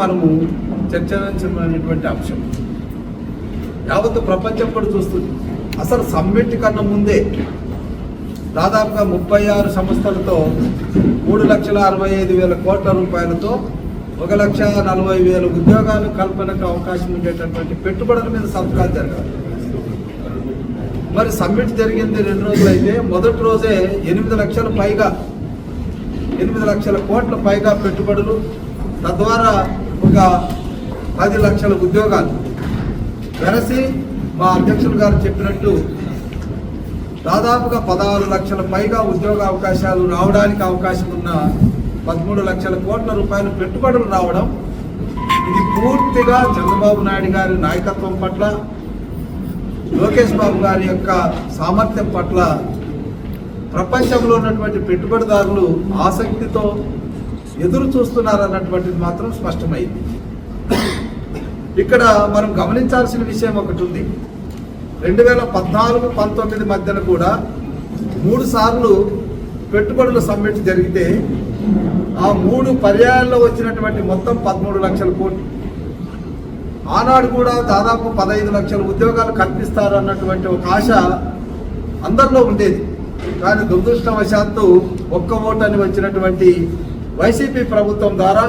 మనము చర్చించమైనటువంటి అంశం. యావత్ ప్రపంచం కూడా చూస్తుంది. అసలు సమ్మిట్ కన్నా ముందే దాదాపుగా ముప్పై ఆరు సంస్థలతో మూడు లక్షల అరవై ఐదు వేల కోట్ల రూపాయలతో ఒక లక్ష నలభై వేల ఉద్యోగాలు కల్పనకు అవకాశం ఉండేటటువంటి పెట్టుబడుల మీద సంతకాలు జరగాలి. మరి సమ్మిట్ జరిగింది రెండు రోజులు అయితే మొదటి రోజే ఎనిమిది లక్షల పైగా ఎనిమిది లక్షల కోట్ల పైగా పెట్టుబడులు. తద్వారా ఒక పది లక్షల ఉద్యోగాలు. వెరసి మా అధ్యక్షులు గారు చెప్పినట్టు దాదాపుగా పదహారు లక్షల పైగా ఉద్యోగ అవకాశాలు రావడానికి అవకాశం ఉన్న పదమూడు లక్షల కోట్ల రూపాయలు పెట్టుబడులు రావడం ఇది పూర్తిగా చంద్రబాబు నాయుడు గారి నాయకత్వం పట్ల లోకేష్ బాబు గారి యొక్క సామర్థ్యం పట్ల ప్రపంచంలో ఉన్నటువంటి పెట్టుబడిదారులు ఆసక్తితో ఎదురు చూస్తున్నారన్నటువంటిది మాత్రం స్పష్టమైంది. ఇక్కడ మనం గమనించాల్సిన విషయం ఒకటి ఉంది. రెండు వేల పద్నాలుగు పంతొమ్మిది మధ్యన కూడా మూడు సార్లు పెట్టుబడుల సమ్మిట్ జరిగితే ఆ మూడు పర్యాయాల్లో వచ్చినటువంటి మొత్తం పదమూడు లక్షల కోట్లు. ఆనాడు కూడా దాదాపు పదహైదు లక్షల ఉద్యోగాలు కల్పిస్తారు అన్నటువంటి ఒక ఆశ అందరిలో ఉండేది. కానీ దురదృష్టవశాత్తు ఒక్క ఓటు అని వచ్చినటువంటి వైసీపీ ప్రభుత్వం ద్వారా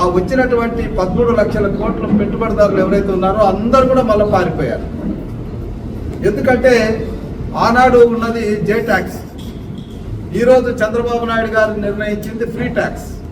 ఆ వచ్చినటువంటి పదమూడు లక్షల కోట్ల పెట్టుబడిదారులు ఎవరైతే ఉన్నారో అందరూ కూడా మళ్ళీ పారిపోయారు. ఎందుకంటే ఆనాడు ఉన్నది జే ట్యాక్స్ ఈరోజు చంద్రబాబు నాయుడు గారు నిర్ణయించింది ఫ్రీ ట్యాక్స్